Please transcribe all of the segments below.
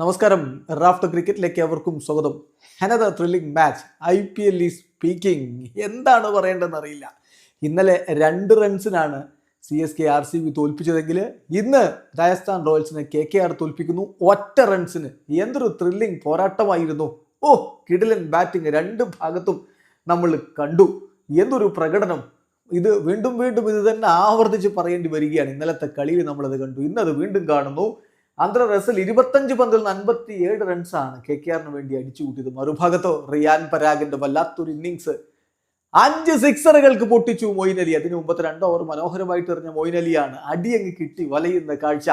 നമസ്കാരം. റാഫ്റ്റർ ക്രിക്കറ്റിലേക്ക് അവർക്കും സ്വാഗതം. Another thrilling match I P L ഈ സ്പീക്കിംഗ് എന്താണ് പറയേണ്ടതെന്ന് അറിയില്ല. ഇന്നലെ രണ്ട് റൺസിനാണ് C S K R C B തോൽപ്പിച്ചതെങ്കിൽ ഇന്ന് രാജസ്ഥാൻ റോയൽസിനെ കെ കെ ആർ തോൽപ്പിക്കുന്നു. ഒറ്റ റൺസിന് എന്തൊരു ത്രില്ലിംഗ് പോരാട്ടമായിരുന്നു. ഓ കിടിലൻ ബാറ്റിംഗ് രണ്ട് ഭാഗത്തും നമ്മൾ കണ്ടു. എന്തൊരു പ്രകടനം. ഇത് വീണ്ടും വീണ്ടും ഇത് തന്നെ ആവർത്തിച്ച് പറയേണ്ടി വരികയാണ്. ഇന്നലത്തെ കളിയിൽ നമ്മളത് കണ്ടു. ഇന്നത് വീണ്ടും കാണുന്നു. ആന്ധ്ര റസൽ ഇരുപത്തഞ്ച് പന്തിൽ നിന്ന് അൻപത്തി ഏഴ് റൺസാണ് കെ കെ ആറിന് വേണ്ടി അടിച്ചു കൂട്ടിയത്. മറുഭാഗത്തോ റിയാൻ പരാഗിന്റെ വല്ലാത്തൊരു ഇന്നിങ്സ് അഞ്ച് സിക്സറുകൾക്ക് പൊട്ടിച്ചു മൊയിൻ അലി. അതിന് മുമ്പത്തെ രണ്ട് ഓവർ മനോഹരമായിട്ട് എറിഞ്ഞ മൊയിൻ അലിയാണ് അടിയങ്ങ് കിട്ടി വലയുന്ന കാഴ്ച.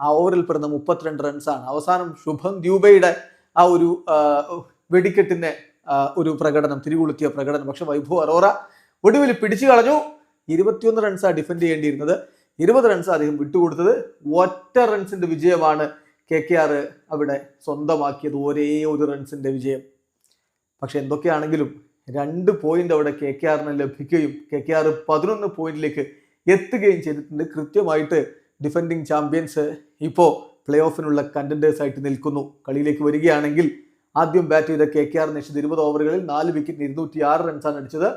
ആ ഓവറിൽ പെടുന്ന മുപ്പത്തിരണ്ട് റൺസാണ് അവസാനം ശുഭം ദ്യൂബയുടെ ആ ഒരു വെടിക്കെട്ടിന്റെ ഒരു പ്രകടനം തിരികൊളുത്തിയ പ്രകടനം. പക്ഷെ വൈഭവ് അറോറ ഒടുവിൽ പിടിച്ചു കളഞ്ഞു. ഇരുപത്തിയൊന്ന് റൺസാണ് ഡിഫെൻഡ് ചെയ്യേണ്ടിയിരുന്നത്. ഇരുപത് റൺസ് അദ്ദേഹം വിട്ടുകൊടുത്തത് ഒറ്റ റൺസിന്റെ വിജയമാണ് കെ കെ ആർ അവിടെ സ്വന്തമാക്കിയത് ഒരേ ഒരു റൺസിന്റെ വിജയം. പക്ഷെ എന്തൊക്കെയാണെങ്കിലും രണ്ട് പോയിന്റ് അവിടെ കെ കെ ആറിന് ലഭിക്കുകയും കെ കെ ആർ പതിനൊന്ന് പോയിന്റിലേക്ക് എത്തുകയും ചെയ്തിട്ടുണ്ട്. കൃത്യമായിട്ട് ഡിഫൻഡിങ് ചാമ്പ്യൻസ് ഇപ്പോൾ പ്ലേ ഓഫിനുള്ള കണ്ടന്റേഴ്സ് ആയിട്ട് നിൽക്കുന്നു. കളിയിലേക്ക് വരികയാണെങ്കിൽ ആദ്യം ബാറ്റ് ചെയ്ത കെ കെ ആർ നിശ്ചിത ഇരുപത് ഓവറുകളിൽ നാല് വിക്കറ്റിന് ഇരുന്നൂറ്റി ആറ് റൺസാണ് അടിച്ചത്.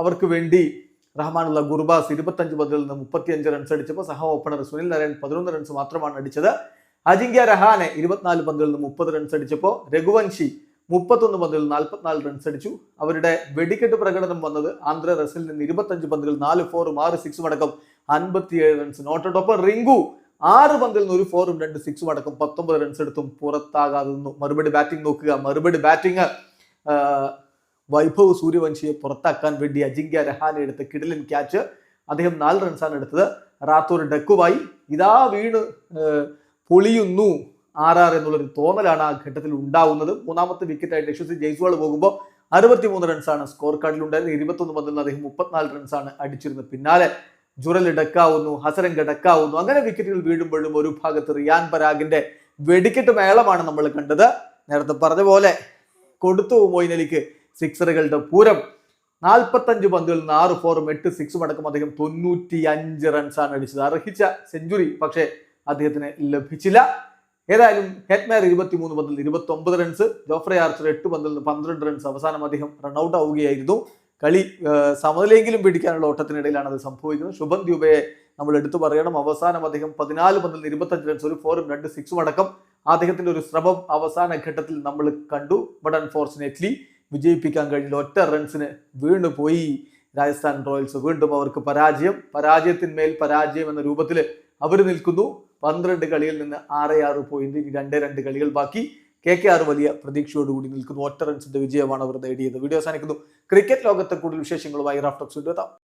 അവർക്ക് വേണ്ടി റഹ്മാനുള്ള ഗുർബാസ് ഇരുപത്തഞ്ച് പതിൽ നിന്ന് മുപ്പത്തിയഞ്ച് റൺസ് അടിച്ചപ്പോൾ സഹ ഓപ്പണർ സുനിൽ നാരായൺ പതിനൊന്ന് റൺസ് മാത്രമാണ് അടിച്ചത്. അജിങ്ക്യ രഹാനെ ഇരുപത്തിനാല് പന്തിൽ നിന്ന് മുപ്പത് റൺസ് അടിച്ചപ്പോൾ രഘുവൻഷി മുപ്പത്തൊന്ന് പന്തിൽ നാൽപ്പത്തിനാല് റൺസ് അടിച്ചു. അവരുടെ വെടിക്കെട്ട് പ്രകടനം വന്നത് ആന്ധ്ര റസിൽ നിന്ന് ഇരുപത്തഞ്ച് പന്തുകൾ നാല് ഫോറും ആറ് സിക്സും അടക്കം അൻപത്തിയേഴ് റൺസ് നോട്ടോടൊപ്പം റിങ്കു ആറ് പന്തിൽ നിന്ന് ഒരു ഫോറും രണ്ട് സിക്സും അടക്കം പത്തൊമ്പത് റൺസ് എടുത്തും പുറത്താകാതെ നിന്നു. മറുപടി ബാറ്റിംഗ് നോക്കുക. മറുപടി ബാറ്റിംഗ് വൈഭവ് സൂര്യവംശിയെ പുറത്താക്കാൻ വേണ്ടി അജിങ്ക്യ രഹാനെ എടുത്ത കിടിലൻ ക്യാച്ച് അദ്ദേഹം നാല് റൺസാണ് എടുത്തത്. റാത്തൂർ ഡക്കുവായി. ഇതാ വീണ് പൊളിയുന്നു ആർ എന്നുള്ളൊരു തോന്നലാണ് ആ ഘട്ടത്തിൽ ഉണ്ടാവുന്നത്. മൂന്നാമത്തെ വിക്കറ്റായിട്ട് യശസ്വി ജയ്സ്വാൾ പോകുമ്പോൾ അറുപത്തിമൂന്ന് റൺസാണ് സ്കോർ കാർഡിൽ ഉണ്ടായിരുന്നത്. ഇരുപത്തൊന്ന് നിന്ന് അദ്ദേഹം മുപ്പത്തിനാല് റൺസാണ് അടിച്ചിരുന്നത്. പിന്നാലെ ജുറൽ ഡക്കാവുന്നു ഹസരംഗ ഡക്കാവുന്നു. അങ്ങനെ വിക്കറ്റുകൾ വീഴുമ്പോഴും ഒരു ഭാഗത്ത് റിയാൻ പരാഗിന്റെ വെടിക്കെട്ട് മേളമാണ് നമ്മൾ കണ്ടത്. നേരത്തെ പറഞ്ഞ പോലെ കൊടുത്തു മൊയ്നലിക്ക് സിക്സറുകളുടെ പൂരം. നാൽപ്പത്തഞ്ച് പന്തുകളിൽ നിന്ന് ആറ് ഫോറും എട്ട് സിക്സും അടക്കം അദ്ദേഹം തൊണ്ണൂറ്റി അഞ്ച് റൺസാണ് അടിച്ചത്. അർഹിച്ച സെഞ്ചുറി പക്ഷേ അദ്ദേഹത്തിന് ലഭിച്ചില്ല. ഏതായാലും ഹെറ്റ്മാർ ഇരുപത്തിമൂന്ന് പന്തിൽ ഇരുപത്തി ഒമ്പത് റൺസ് ജോഫ്രെ ആർച്ചർ എട്ട് പന്തിൽ നിന്ന് പന്ത്രണ്ട് റൺസ് അവസാനം അദ്ദേഹം റൺഔട്ട് ആവുകയായിരുന്നു. കളി സമനിലയെങ്കിലും പിടിക്കാനുള്ള ഓട്ടത്തിനിടയിലാണ് അത് സംഭവിക്കുന്നത്. ശുഭൻ ദ്യൂബയെ നമ്മൾ എടുത്തു പറയണം. അവസാനം അദ്ദേഹം പതിനാല് പന്തിൽ നിന്ന് ഇരുപത്തഞ്ച് റൺസ് ഒരു ഫോറും രണ്ട് സിക്സും അടക്കം അദ്ദേഹത്തിന്റെ ഒരു ശ്രമം അവസാന ഘട്ടത്തിൽ നമ്മൾ കണ്ടു. ബട്ട് അൺഫോർച്ചുനേറ്റ്ലി വിജയിപ്പിക്കാൻ കഴിഞ്ഞില്ല ഒറ്റ റൺസിന് വീണ്ടും പോയി രാജസ്ഥാൻ റോയൽസ്. വീണ്ടും അവർക്ക് പരാജയം. പരാജയത്തിന്മേൽ പരാജയം എന്ന രൂപത്തിൽ അവർ നിൽക്കുന്നു. പന്ത്രണ്ട് കളിയിൽ നിന്ന് ആറ് ആറ് പോയിന്റ് ഇനി രണ്ട് രണ്ട് കളികൾ ബാക്കി. കെ കെ ആർ വലിയ പ്രതീക്ഷയോടുകൂടി നിൽക്കുന്നു. ഒറ്റ റൺസിന്റെ വിജയമാണ് അവർ നേടിയത്. വീഡിയോ അവസാനിക്കുന്നു. ക്രിക്കറ്റ് ലോകത്തെ കൂടുതൽ വിശേഷങ്ങളുമായി റാഫ്റ്റോക്സ് എത്താം